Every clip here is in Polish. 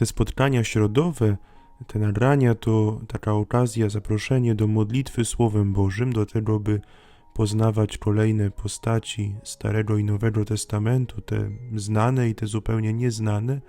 te spotkania środowe, te nagrania to taka okazja, zaproszenie do modlitwy Słowem Bożym, do tego, by poznawać kolejne postaci Starego i Nowego Testamentu, te znane i te zupełnie nieznane,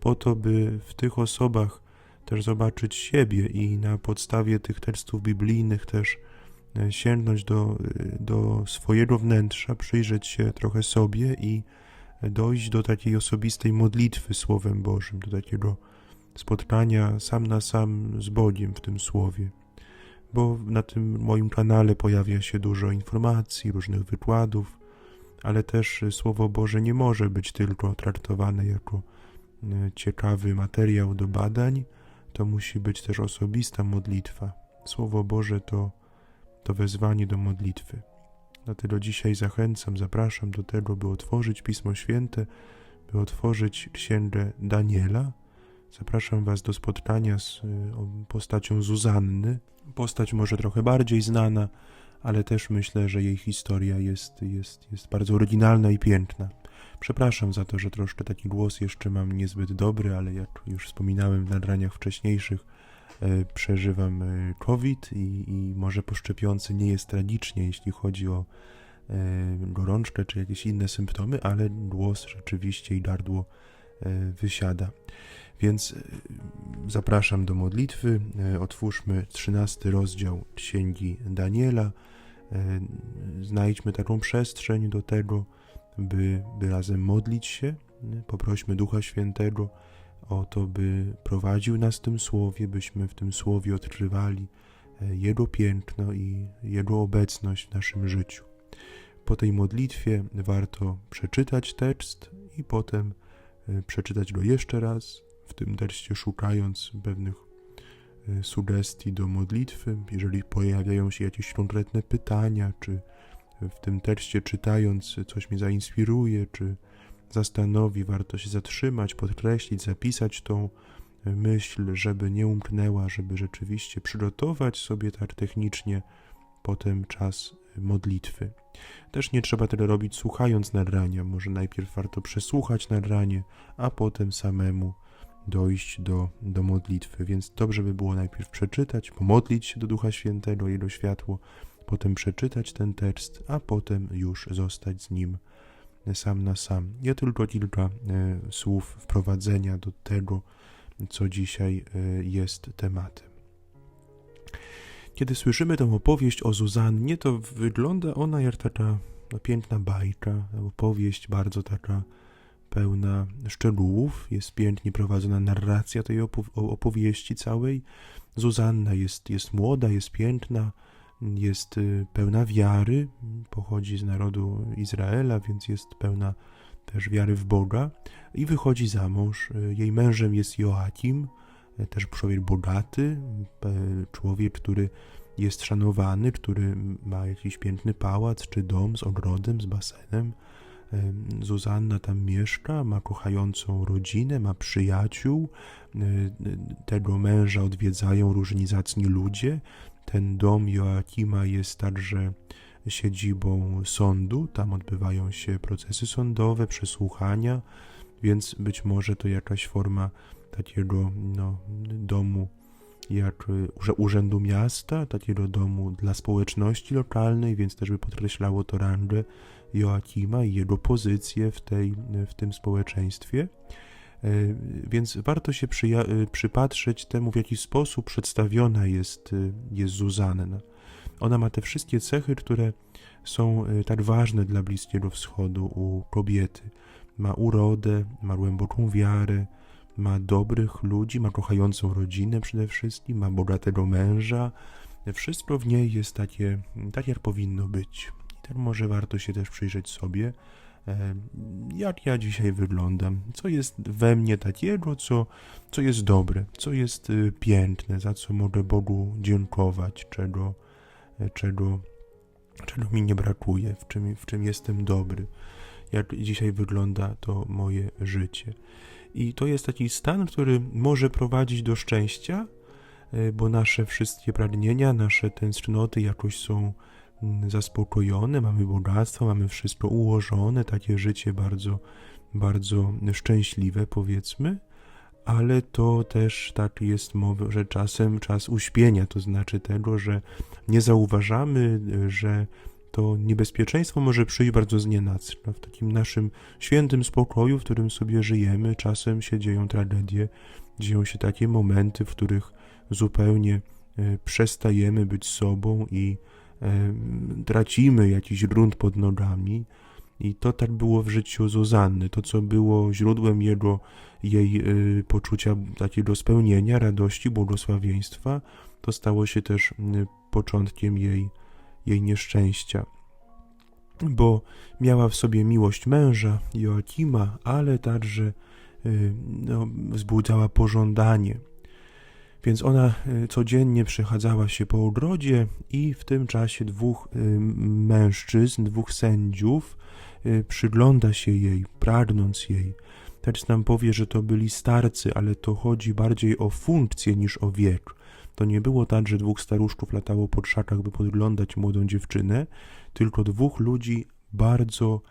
po to, by w tych osobach też zobaczyć siebie i na podstawie tych tekstów biblijnych też e, sięgnąć do, e, do swojego wnętrza, przyjrzeć się trochę sobie i dojść do takiej osobistej modlitwy Słowem Bożym, do takiego spotkania sam na sam z Bogiem w tym Słowie. Bo na tym moim kanale pojawia się dużo informacji, różnych wykładów, ale też Słowo Boże nie może być tylko traktowane jako e, ciekawy materiał do badań, to musi być też osobista modlitwa. Słowo Boże to, to wezwanie do modlitwy. Dlatego dzisiaj zachęcam, zapraszam do tego, by otworzyć Pismo Święte, by otworzyć Księgę Daniela. Zapraszam Was do spotkania z y, postacią Zuzanny. Postać może trochę bardziej znana, ale też myślę, że jej historia jest, jest, jest bardzo oryginalna i piękna. Przepraszam za to, że troszkę taki głos jeszcze mam niezbyt dobry, ale jak już wspominałem w nagraniach wcześniejszych, przeżywam e, COVID i, i może po szczepionce nie jest tragicznie, jeśli chodzi o e, gorączkę czy jakieś inne symptomy, ale głos rzeczywiście i gardło wysiada. Więc zapraszam do modlitwy. Otwórzmy 13 rozdział Księgi Daniela. Znajdźmy taką przestrzeń do tego, by, by razem modlić się. Poprośmy Ducha Świętego o to, by prowadził nas w tym słowie, byśmy w tym słowie odkrywali e, Jego piękno i Jego obecność w naszym życiu. Po tej modlitwie warto przeczytać tekst i potem e, przeczytać go jeszcze raz, w tym tekście szukając pewnych e, sugestii do modlitwy. Jeżeli pojawiają się jakieś konkretne pytania, czy w tym tekście czytając coś mnie zainspiruje, czy zastanowi, warto się zatrzymać, podkreślić, zapisać tą myśl, żeby nie umknęła, żeby rzeczywiście przygotować sobie tak technicznie potem czas modlitwy. Też nie trzeba tego robić słuchając nagrania, może najpierw warto przesłuchać nagranie, a potem samemu dojść do, do modlitwy, więc dobrze by było najpierw przeczytać, pomodlić się do Ducha Świętego, Jego światło, potem przeczytać ten tekst, a potem już zostać z nim sam na sam. Ja tylko kilka e, słów wprowadzenia do tego, co dzisiaj e, jest tematem. Kiedy słyszymy tę opowieść o Zuzannie, to wygląda ona jak taka no, piękna bajka, opowieść bardzo taka pełna szczegółów, jest pięknie prowadzona narracja tej opowieści całej. Zuzanna jest, jest młoda, jest piękna, jest y, pełna wiary, pochodzi z narodu Izraela, więc jest pełna też wiary w Boga i wychodzi za mąż. Jej mężem jest Joachim, y, też człowiek bogaty, człowiek, który jest szanowany, który ma jakiś piękny pałac czy dom z ogrodem, z basenem. Zuzanna tam mieszka, ma kochającą rodzinę, ma przyjaciół, tego męża odwiedzają różni zacni ludzie, ten dom Joakima jest także siedzibą sądu, tam odbywają się procesy sądowe, przesłuchania, więc być może to jakaś forma takiego no, domu, jak urzędu miasta, takiego domu dla społeczności lokalnej, więc też by podkreślało to rangę Joakima i jego pozycję w, tej, w tym społeczeństwie. E, więc warto się e, przypatrzeć temu, w jaki sposób przedstawiona jest, e, jest Zuzanna. Ona ma te wszystkie cechy, które są tak ważne dla Bliskiego Wschodu u kobiety. Ma urodę, ma głęboką wiarę, ma dobrych ludzi, ma kochającą rodzinę przede wszystkim, ma bogatego męża. Wszystko w niej jest takie, tak jak powinno być. I tak może warto się też przyjrzeć sobie, jak ja dzisiaj wyglądam, co jest we mnie takiego, co, co jest dobre, co jest y, piękne, za co mogę Bogu dziękować, czego, e, czego, czego mi nie brakuje, w czym, w czym jestem dobry, jak dzisiaj wygląda to moje życie. I to jest taki stan, który może prowadzić do szczęścia, e, bo nasze wszystkie pragnienia, nasze tęsknoty jakoś są zaspokojone, mamy bogactwo, mamy wszystko ułożone, takie życie bardzo, bardzo szczęśliwe, powiedzmy, ale to też tak jest mowa, że czasem czas uśpienia, to znaczy tego, że nie zauważamy, że to niebezpieczeństwo może przyjść bardzo znienacka. W takim naszym świętym spokoju, w którym sobie żyjemy, czasem się dzieją tragedie, dzieją się takie momenty, w których zupełnie e, przestajemy być sobą i tracimy jakiś grunt pod nogami. I to tak było w życiu Zuzanny. To, co było źródłem jego, jej y, poczucia takiego spełnienia, radości, błogosławieństwa, to stało się też początkiem jej, jej nieszczęścia. Bo miała w sobie miłość męża, Joakima, ale także y, no, wzbudzała pożądanie. Więc ona y, codziennie przechadzała się po ogrodzie i w tym czasie dwóch y, mężczyzn, dwóch sędziów, y, przygląda się jej, pragnąc jej. Tekst nam powie, że to byli starcy, ale to chodzi bardziej o funkcję niż o wiek. To nie było tak, że dwóch staruszków latało po krzakach, by podglądać młodą dziewczynę, tylko dwóch ludzi bardzo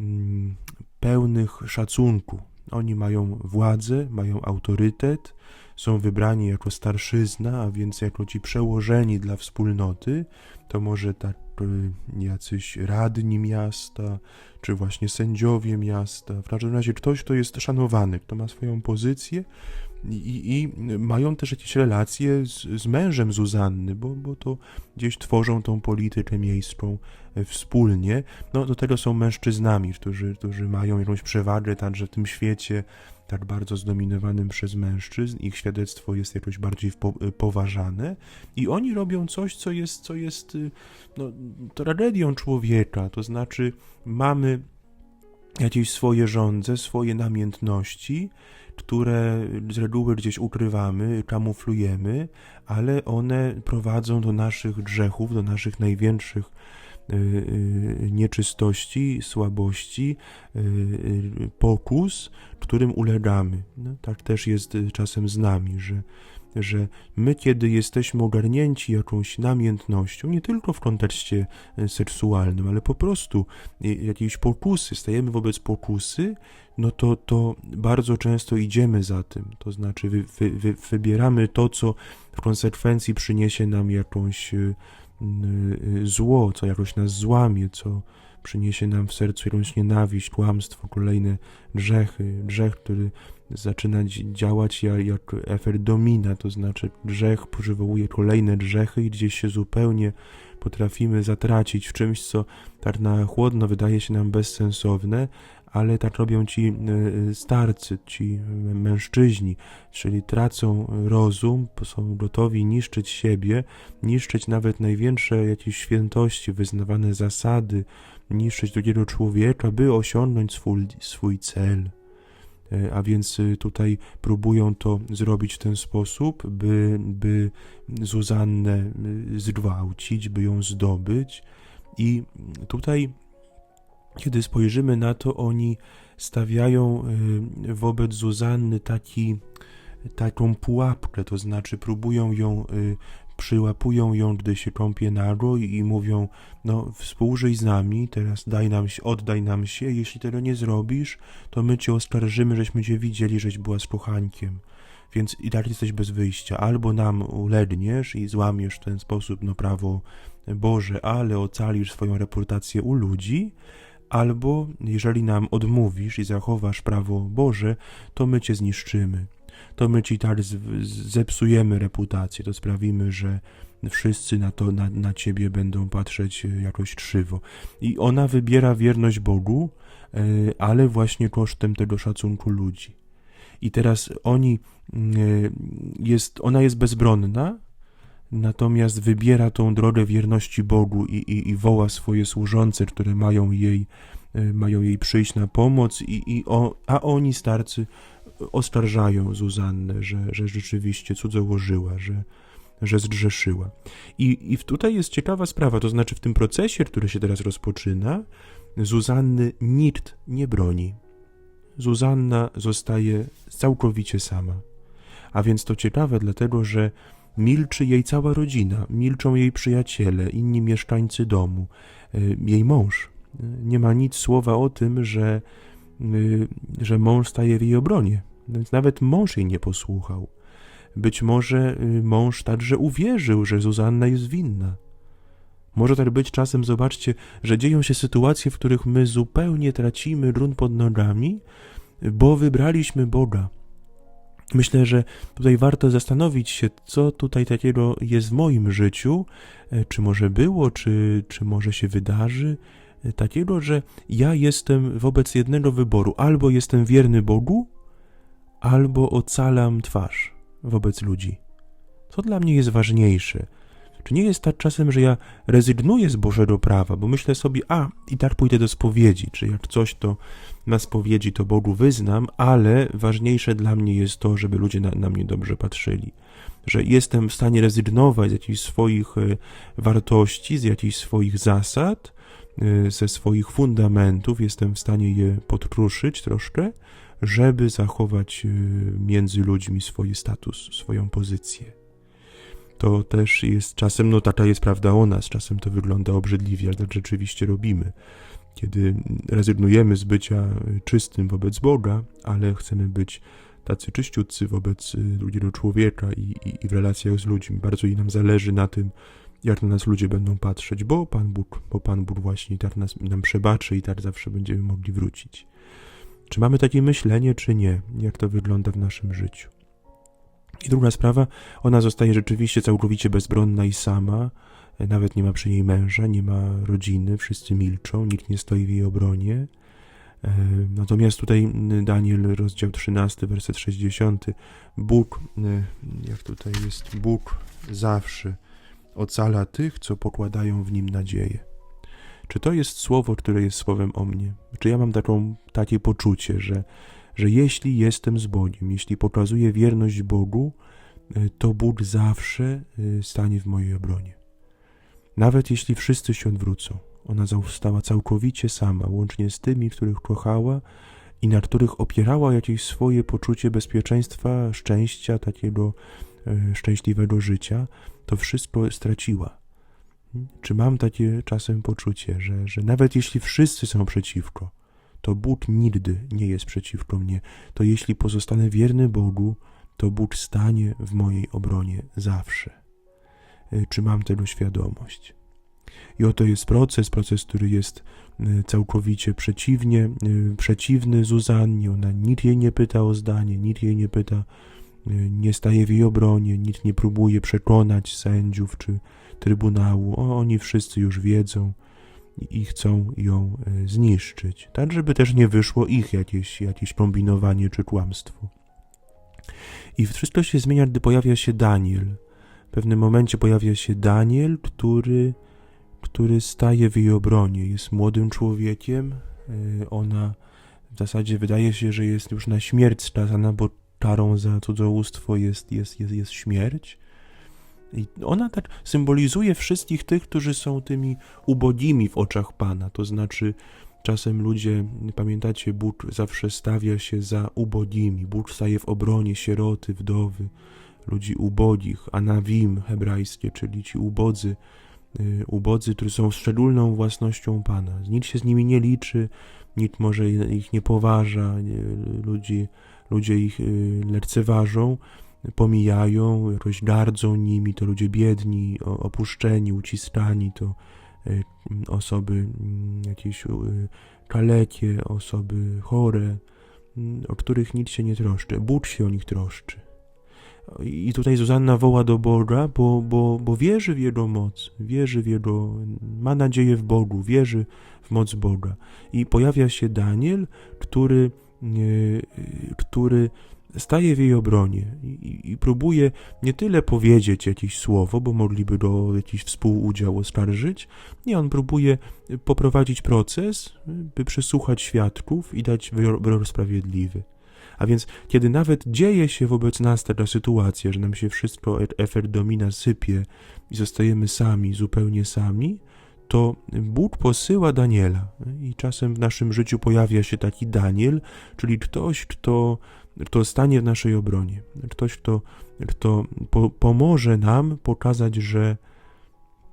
mm, pełnych szacunku. Oni mają władzę, mają autorytet, są wybrani jako starszyzna, a więc jako ci przełożeni dla wspólnoty, to może tak y, jacyś radni miasta, czy właśnie sędziowie miasta. W każdym razie ktoś, kto jest szanowany, kto ma swoją pozycję i, i mają też jakieś relacje z, z mężem Zuzanny, bo, bo to gdzieś tworzą tą politykę miejską e, wspólnie. No do tego są mężczyznami, którzy, którzy mają jakąś przewagę także w tym świecie, tak bardzo zdominowanym przez mężczyzn, ich świadectwo jest jakoś bardziej po, poważane. I oni robią coś, co jest, co jest y, no, tragedią człowieka, to znaczy mamy jakieś swoje żądze, swoje namiętności, które z reguły gdzieś ukrywamy, kamuflujemy, ale one prowadzą do naszych grzechów, do naszych największych y, y, nieczystości, słabości, y, pokus, którym ulegamy. No, tak też jest czasem z nami, że że my, kiedy jesteśmy ogarnięci jakąś namiętnością, nie tylko w kontekście e, seksualnym, ale po prostu e, jakiejś pokusy, stajemy wobec pokusy, no to, to bardzo często idziemy za tym. To znaczy, wy, wy, wy, wybieramy to, co w konsekwencji przyniesie nam jakąś e, zło, co jakoś nas złamie, co przyniesie nam w sercu jakąś nienawiść, kłamstwo, kolejne grzechy, grzech, który zaczyna działać jak, efekt domina, to znaczy grzech przywołuje kolejne grzechy i gdzieś się zupełnie potrafimy zatracić w czymś, co tak na chłodno wydaje się nam bezsensowne, ale tak robią ci e, starcy, ci mężczyźni, czyli tracą rozum, są gotowi niszczyć siebie, niszczyć nawet największe jakieś świętości, wyznawane zasady, niszczyć drugiego człowieka, by osiągnąć swój, swój cel. E, a więc tutaj próbują to zrobić w ten sposób, by, by Zuzannę zgwałcić, by ją zdobyć. I tutaj, kiedy spojrzymy na to, oni stawiają y, wobec Zuzanny taki, taką pułapkę, to znaczy próbują ją przyłapują ją, gdy się kąpie nago i, mówią, no współżyj z nami, teraz daj nam się, oddaj nam się, jeśli tego nie zrobisz, to my cię oskarżymy, żeśmy cię widzieli, żeś była spochankiem. Więc i tak jesteś bez wyjścia. Albo nam ulegniesz i złamiesz w ten sposób no prawo Boże, ale ocalisz swoją reputację u ludzi, albo jeżeli nam odmówisz i zachowasz prawo Boże, to my cię zniszczymy to my ci tak zepsujemy reputację, to sprawimy, że wszyscy na to, na, na ciebie będą patrzeć e, jakoś krzywo. I ona wybiera wierność Bogu, e, ale właśnie kosztem tego szacunku ludzi. I teraz oni, mm, e, jest, ona jest bezbronna, natomiast wybiera tą drogę wierności Bogu i, i, i woła swoje służące, które mają jej, mają jej przyjść na pomoc, i, i o, a oni, starcy, oskarżają Zuzannę, że, że rzeczywiście cudzołożyła, że, że zgrzeszyła. I, I tutaj jest ciekawa sprawa, to znaczy w tym procesie, który się teraz rozpoczyna, Zuzanny nikt nie broni. Zuzanna zostaje całkowicie sama. A więc to ciekawe, dlatego że milczy jej cała rodzina, milczą jej przyjaciele, inni mieszkańcy domu, e, jej mąż. Nie ma nic słowa o tym, że, e, że mąż staje w jej obronie Więc nawet mąż jej nie posłuchał. Być może y, mąż także uwierzył, że Zuzanna jest winna. Może tak być czasem, zobaczcie, że dzieją się sytuacje, w których my zupełnie tracimy grunt pod nogami, bo wybraliśmy Boga. Myślę, że tutaj warto zastanowić się, co tutaj takiego jest w moim życiu, e, czy może było, czy, czy może się wydarzy, e, takiego, że ja jestem wobec jednego wyboru: albo jestem wierny Bogu, albo ocalam twarz wobec ludzi. Co dla mnie jest ważniejsze? Czy nie jest tak czasem, że ja rezygnuję z Bożego prawa, bo myślę sobie, a i tak pójdę do spowiedzi, czy jak coś to na spowiedzi to Bogu wyznam, ale ważniejsze dla mnie jest to, żeby ludzie na, na mnie dobrze patrzyli. Że jestem w stanie rezygnować z jakichś swoich e, wartości, z jakichś swoich zasad, e, ze swoich fundamentów, jestem w stanie je podkruszyć troszkę, żeby zachować e, między ludźmi swój status, swoją pozycję to też jest czasem, no taka jest prawda o nas, czasem to wygląda obrzydliwie, ale tak rzeczywiście robimy. Kiedy rezygnujemy z bycia czystym wobec Boga, ale chcemy być tacy czyściutcy wobec y, drugiego człowieka i, i, i w relacjach z ludźmi. Bardzo i nam zależy na tym, jak na nas ludzie będą patrzeć, bo Pan Bóg, bo Pan Bóg właśnie tak nas, nam przebaczy i tak zawsze będziemy mogli wrócić. Czy mamy takie myślenie, czy nie? Jak to wygląda w naszym życiu? I druga sprawa, ona zostaje rzeczywiście całkowicie bezbronna i sama, nawet nie ma przy niej męża, nie ma rodziny, wszyscy milczą, nikt nie stoi w jej obronie. E, natomiast tutaj Daniel, rozdział 13, werset 60. Bóg, e, jak tutaj jest, Bóg zawsze ocala tych, co pokładają w nim nadzieję. Czy to jest słowo, które jest słowem o mnie? Czy ja mam taką, takie poczucie, że że jeśli jestem z Bogiem, jeśli pokazuję wierność Bogu, e, to Bóg zawsze e, stanie w mojej obronie. Nawet jeśli wszyscy się odwrócą, ona została całkowicie sama, łącznie z tymi, których kochała i na których opierała jakieś swoje poczucie bezpieczeństwa, szczęścia, takiego e, szczęśliwego życia, to wszystko straciła. Czy mam takie czasem poczucie, że, że nawet jeśli wszyscy są przeciwko, to Bóg nigdy nie jest przeciwko mnie. To jeśli pozostanę wierny Bogu, to Bóg stanie w mojej obronie zawsze. E, czy mam tego świadomość? I oto jest proces, proces, który jest e, całkowicie przeciwnie, e, przeciwny Zuzannie. Ona nikt jej nie pyta o zdanie, nikt jej nie pyta, nie staje w jej obronie, nikt nie próbuje przekonać sędziów czy trybunału. O, oni wszyscy już wiedzą, i chcą ją e, zniszczyć, tak żeby też nie wyszło ich jakieś, jakieś kombinowanie czy kłamstwo. I wszystko się zmienia, gdy pojawia się Daniel. W pewnym momencie pojawia się Daniel, który, który staje w jej obronie. Jest młodym człowiekiem. E, ona w zasadzie wydaje się, że jest już na śmierć skazana, bo karą za cudzołóstwo jest, jest, jest, jest śmierć. I ona tak symbolizuje wszystkich tych, którzy są tymi ubogimi w oczach Pana. To znaczy, czasem ludzie, pamiętacie, Bóg zawsze stawia się za ubogimi. Bóg staje w obronie sieroty, wdowy, ludzi ubogich, anawim hebrajskie, czyli ci ubodzy, y, ubodzy, którzy są szczególną własnością Pana. Nikt się z nimi nie liczy, nikt może ich nie poważa, nie, ludzi, ludzie ich y, lekceważą pomijają, jakoś gardzą nimi, to ludzie biedni, opuszczeni, uciskani, to e, osoby mm, jakieś kalekie, osoby chore, mm, o których nikt się nie troszczy. Bóg się o nich troszczy. I tutaj Zuzanna woła do Boga, bo, bo, bo wierzy w Jego moc, wierzy w Jego, ma nadzieję w Bogu, wierzy w moc Boga. I pojawia się Daniel, który, e, który staje w jej obronie i, i, próbuje nie tyle powiedzieć jakieś słowo, bo mogliby go jakiś współudział oskarżyć, nie, on próbuje poprowadzić proces, by przesłuchać świadków i dać wyrok sprawiedliwy. A więc, kiedy nawet dzieje się wobec nas taka sytuacja, że nam się wszystko efekt domina sypie i zostajemy sami, zupełnie sami, to Bóg posyła Daniela. I czasem w naszym życiu pojawia się taki Daniel, czyli ktoś, kto kto stanie w naszej obronie, ktoś, kto, kto po, pomoże nam pokazać, że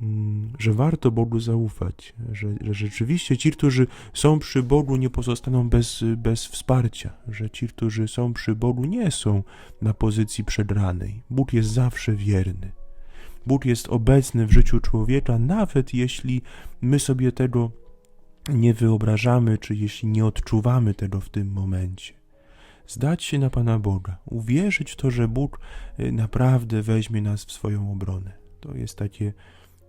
mm, że warto Bogu zaufać, że, że rzeczywiście ci, którzy są przy Bogu, nie pozostaną bez, bez wsparcia, że ci, którzy są przy Bogu, nie są na pozycji przedranej. Bóg jest zawsze wierny. Bóg jest obecny w życiu człowieka, nawet jeśli my sobie tego nie wyobrażamy, czy jeśli nie odczuwamy tego w tym momencie. Zdać się na Pana Boga, uwierzyć w to, że Bóg y, naprawdę weźmie nas w swoją obronę. To jest takie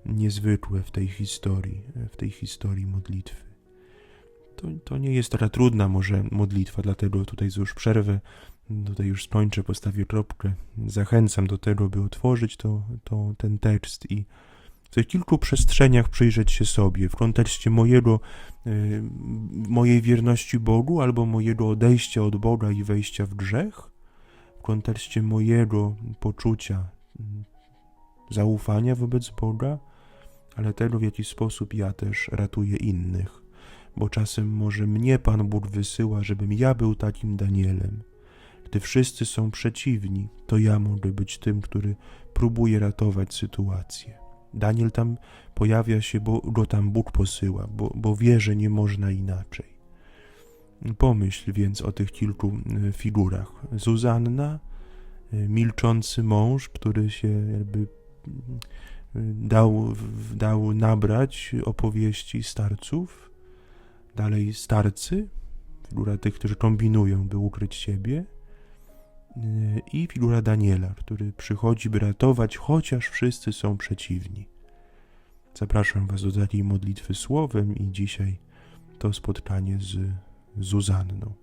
niezwykłe w tej historii, w tej historii modlitwy. To, to nie jest taka trudna może modlitwa, dlatego tutaj już przerwę, tutaj już skończę, postawię kropkę. Zachęcam do tego, by otworzyć to, to, ten tekst i w tych kilku przestrzeniach przyjrzeć się sobie w kontekście mojego, y, mojej wierności Bogu albo mojego odejścia od Boga i wejścia w grzech, w kontekście mojego poczucia y, zaufania wobec Boga, ale tego, w jaki sposób ja też ratuję innych, bo czasem może mnie Pan Bóg wysyła, żebym ja był takim Danielem. Gdy wszyscy są przeciwni, to ja mogę być tym, który próbuje ratować sytuację. Daniel tam pojawia się, bo go tam Bóg posyła, bo, bo wie, że nie można inaczej. Pomyśl więc o tych kilku e, figurach. Zuzanna, e, milczący mąż, który się jakby e, dał, dał nabrać opowieści starców. Dalej starcy, figura tych, którzy kombinują, by ukryć siebie. I figura Daniela, który przychodzi, by ratować, chociaż wszyscy są przeciwni. Zapraszam Was do takiej modlitwy słowem i dzisiaj to spotkanie z Zuzanną.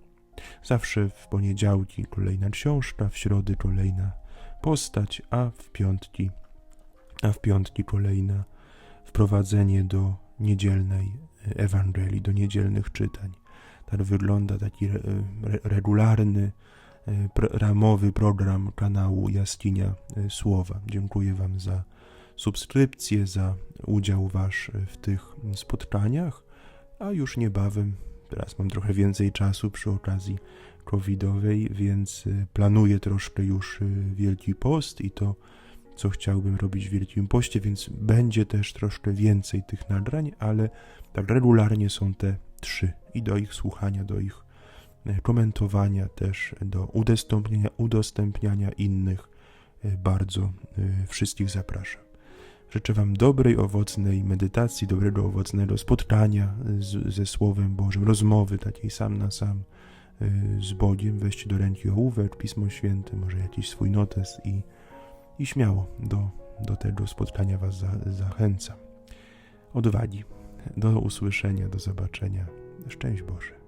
Zawsze w poniedziałki kolejna książka, w środy kolejna postać, a w piątki, a w piątki kolejna wprowadzenie do niedzielnej Ewangelii, do niedzielnych czytań. Tak wygląda taki re, regularny, ramowy program kanału Jaskinia Słowa. Dziękuję Wam za subskrypcję, za udział Wasz w tych spotkaniach, a już niebawem, teraz mam trochę więcej czasu przy okazji covidowej, więc planuję troszkę już Wielki Post i to, co chciałbym robić w Wielkim Poście, więc będzie też troszkę więcej tych nagrań, ale tak regularnie są te trzy i do ich słuchania, do ich komentowania też, do udostępniania, udostępniania innych bardzo wszystkich zapraszam. Życzę Wam dobrej, owocnej medytacji, dobrego, owocnego spotkania z, ze Słowem Bożym, rozmowy takiej sam na sam z Bogiem. Weźcie do ręki ołówek, Pismo Święte, może jakiś swój notes i, i śmiało do, do tego spotkania Was za, zachęcam. Odwagi. Do usłyszenia, do zobaczenia. Szczęść Boże.